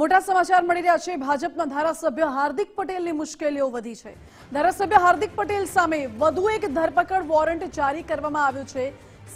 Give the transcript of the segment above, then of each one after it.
મોટા સમાચાર મળી રહ્યા છે. ભાજપના ધારાસભ્ય હાર્દિક પટેલની મુશ્કેલીઓ વધી છે. ધારાસભ્ય હાર્દિક પટેલ સામે વધુ એક ધરપકડ વોરંટ જારી કરવામાં આવ્યું છે.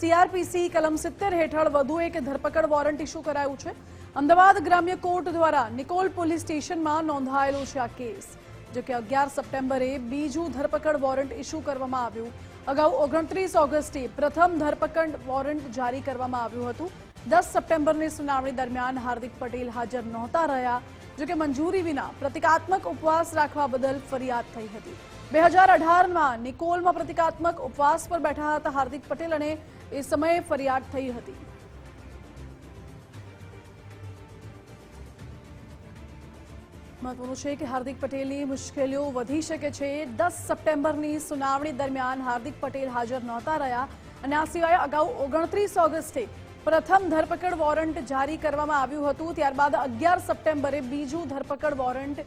સીઆરપીસી કલમ સિત્તેર હેઠળ વધુ એક ધરપકડ વોરંટ ઇસ્યુ કરાયું છે. અમદાવાદ ગ્રામ્ય કોર્ટ દ્વારા નિકોલ પોલીસ સ્ટેશનમાં નોંધાયેલો છે આ કેસ, જો કે અગિયાર સપ્ટેમ્બરે બીજું ધરપકડ વોરંટ ઇસ્યુ કરવામાં આવ્યું. અગાઉ ઓગણત્રીસ ઓગસ્ટે પ્રથમ ધરપકડ વોરંટ જારી કરવામાં આવ્યું હતું. દસ સપ્ટેમ્બરની સુનાવણી દરમિયાન હાર્દિક પટેલ હાજર નહોતા રહ્યા જોકે મંજૂરી વિના પ્રતિકાત્મક ઉપવાસ રાખવા બદલ ફરિયાદ થઈ હતી. બે હજાર અઢારમાં નિકોલમાં પ્રતિકાત્મક ઉપવાસ પર બેઠા હતા હાર્દિક પટેલ અને એ સમયે ફરિયાદ થઈ હતી. મહત્વનું છે કે હાર્દિક પટેલની મુશ્કેલીઓ વધી શકે છે. દસ સપ્ટેમ્બરની સુનાવણી દરમિયાન હાર્દિક પટેલ હાજર નહોતા રહ્યા અને આ સિવાય અગાઉ ઓગણત્રીસ ઓગસ્ટે પ્રથમ ધરપકડ વોરંટ જારી કરવામાં આવ્યું હતું. ત્યારબાદ અગિયાર સપ્ટેમ્બરે બીજું ધરપકડ વોરંટ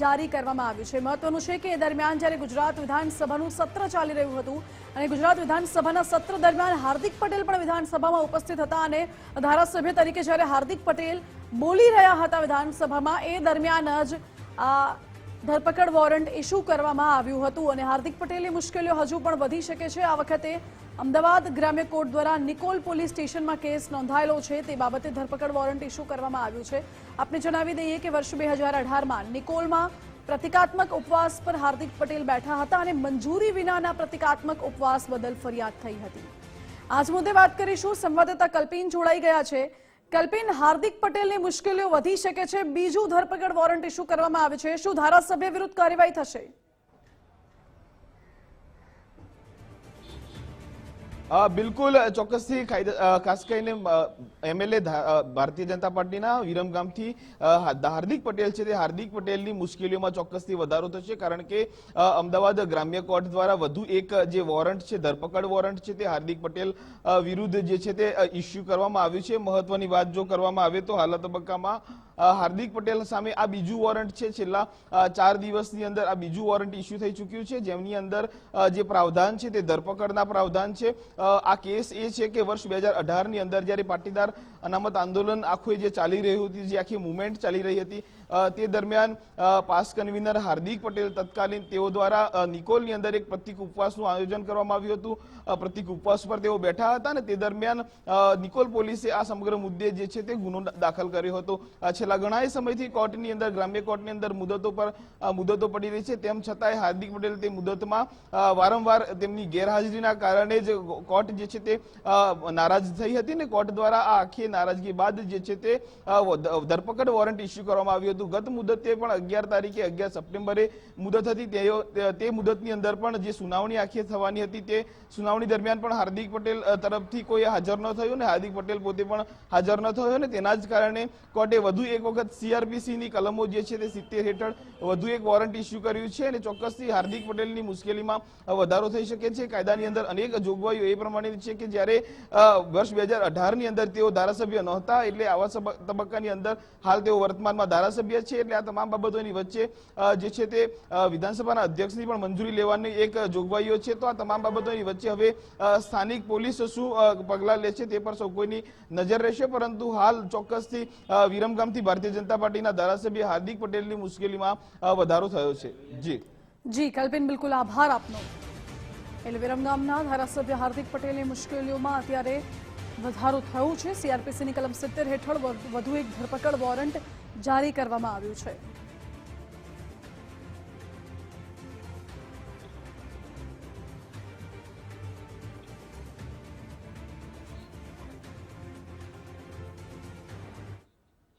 જારી કરવામાં આવ્યું છે. મહત્વનું છે કે એ દરમિયાન જ્યારે ગુજરાત વિધાનસભાનું સત્ર ચાલી રહ્યું હતું અને ગુજરાત વિધાનસભાના સત્ર દરમિયાન હાર્દિક પટેલ પણ વિધાનસભામાં ઉપસ્થિત હતા અને ધારાસભ્ય તરીકે જ્યારે હાર્દિક પટેલ બોલી રહ્યા હતા વિધાનસભામાં, એ દરમિયાન જ આ ધરપકડ વોરંટ ઇસ્યુ કરવામાં આવ્યું હતું અને હાર્દિક પટેલની મુશ્કેલીઓ હજુ પણ વધી શકે છે. આ વખતે અમદાવાદ ગ્રામ્ય કોર્ટ દ્વારા નિકોલ પોલીસ સ્ટેશનમાં કેસ નોંધાયેલો છે. તે બાબતે ધરપકડ વોરંટ ઇસ્યુ કરવામાં આવ્યું છે. આપને જણાવી દઈએ કે વર્ષ બે હજાર અઢારમાં નિકોલમાં પ્રતિકાત્મક ઉપવાસ પર હાર્દિક પટેલ બેઠા હતા અને મંજૂરી વિનાના પ્રતિકાત્મક ઉપવાસ બદલ ફરિયાદ થઈ હતી. આજ મુદ્દે વાત કરીશું. સંવાદદાતા કલ્પિન જોડાઈ ગયા છે. કલ્પિન, હાર્દિક પટેલની મુશ્કેલીઓ વધી શકે છે. બીજું ધરપકડ વોરંટ ઇસ્યુ કરવામાં આવે છે. શું ધારાસભ્ય વિરુદ્ધ કાર્યવાહી થશે? બિલકુલ ચોક્કસથી ખાસ કરીને એમએલએ ભારતીય જનતા પાર્ટીના વિરમગામથી હાર્દિક પટેલ છે તે હાર્દિક પટેલની મુશ્કેલીઓમાં ચોક્કસથી વધારો થશે કારણ કે અમદાવાદ ગ્રામ્ય કોર્ટ દ્વારા વધુ એક, જે વોરંટ છે, ધરપકડ વોરંટ છે તે હાર્દિક પટેલ વિરુદ્ધ જે છે તે ઇસ્યુ કરવામાં આવ્યું છે. મહત્વની વાત જો કરવામાં આવે તો હાલના તબક્કામાં હાર્દિક પટેલ સામે આ બીજું વોરંટ છે. છેલ્લા ચાર દિવસની અંદર આ બીજું વોરંટ ઇસ્યુ થઈ ચૂક્યું છે. જેમની અંદર જે પ્રાવધાન છે તે ધરપકડના પ્રાવધાન છે. આ કેસ એ છે કે વર્ષ બે હજાર અઢારની અંદર જ્યારે પાટીદાર અનામત આંદોલન આખું જે ચાલી રહ્યું હતું, જે આખી મુવમેન્ટ ચાલી રહી હતી તે દરમિયાન પાસ કન્વીનર હાર્દિક પટેલ તત્કાલીન તેઓ દ્વારા નિકોલની અંદર એક પ્રતિક ઉપવાસનું આયોજન કરવામાં આવ્યું હતું. પ્રતિક ઉપવાસ પર તેઓ બેઠા હતા અને તે દરમિયાન નિકોલ પોલીસે આ સમગ્ર મુદ્દે જે છે તે ગુનો દાખલ કર્યો હતો. છેલ્લા ઘણા સમયથી કોર્ટની અંદર, ગ્રામ્ય કોર્ટની અંદર મુદતો પર મુદતો પડી રહી છે. તેમ છતાંય હાર્દિક પટેલ તે મુદતમાં વારંવાર તેમની ગેરહાજરીના કારણે જ કોર્ટ જે છે તે નારાજ થઈ હતી ને કોર્ટ દ્વારા આ આખી નારાજગી બાદ જે છે તે ધરપકડ વોરંટ ઇસ્યુ કરવામાં આવ્યું હતું. ગત મુદતે પણ અગિયાર તારીખે, અગિયાર સપ્ટેમ્બરે મુદત હતી. તે મુદતની અંદર પણ જે સુનાવણી આખી થવાની હતી તે સુનાવણી દરમિયાન પણ હાર્દિક પટેલ તરફથી કોઈ હાજર ન થયું ને હાર્દિક પટેલ પોતે પણ હાજર ન થયો ને તેના જ કારણે કોર્ટે વધુ એક વખત સીઆરપીસીની કલમો જે છે તે સિત્તેર હેઠળ વધુ એક વોરંટ ઇસ્યુ કર્યું છે અને ચોક્કસથી હાર્દિક પટેલની મુશ્કેલીમાં વધારો થઈ શકે છે. કાયદાની અંદર અનેક જોગવાઈઓ એ પ્રમાણે છે કે જ્યારે વર્ષ બે હજાર અઢારની અંદર તેઓ ધારાસભ્ય નહોતા, એટલે આવા તબક્કાની અંદર હાલ તેઓ વર્તમાનમાં ધારાસભ્ય છે, એટલે આ તમામ બાબતોની વચ્ચે જે છે તે વિધાનસભાના અધ્યક્ષની પણ મંજૂરી લેવાની એક જોગવાઈઓ છે. તો આ તમામ બાબતોની વચ્ચે હવે સ્થાનિક પોલીસ શું પગલાં લે છે તે પર સૌ કોઈની નજર રહેશે. પરંતુ હાલ ચોક્કસથી વિરમગામથી ભારતીય જનતા પાર્ટીના ધારાસભ્ય હાર્દિક પટેલની મુશ્કેલીમાં વધારો થયો છે. જી. જી, કલ્પિન, બિલકુલ આભાર આપનો. એટલે વિરમગામના ધારાસભ્ય હાર્દિક પટેલની મુશ્કેલીઓમાં અત્યારે વધારો થયો છે. સીઆરપીસીની કલમ સિત્તેર હેઠળ વધુ એક ધરપકડ વોરંટ જારી કરવામાં આવ્યું છે.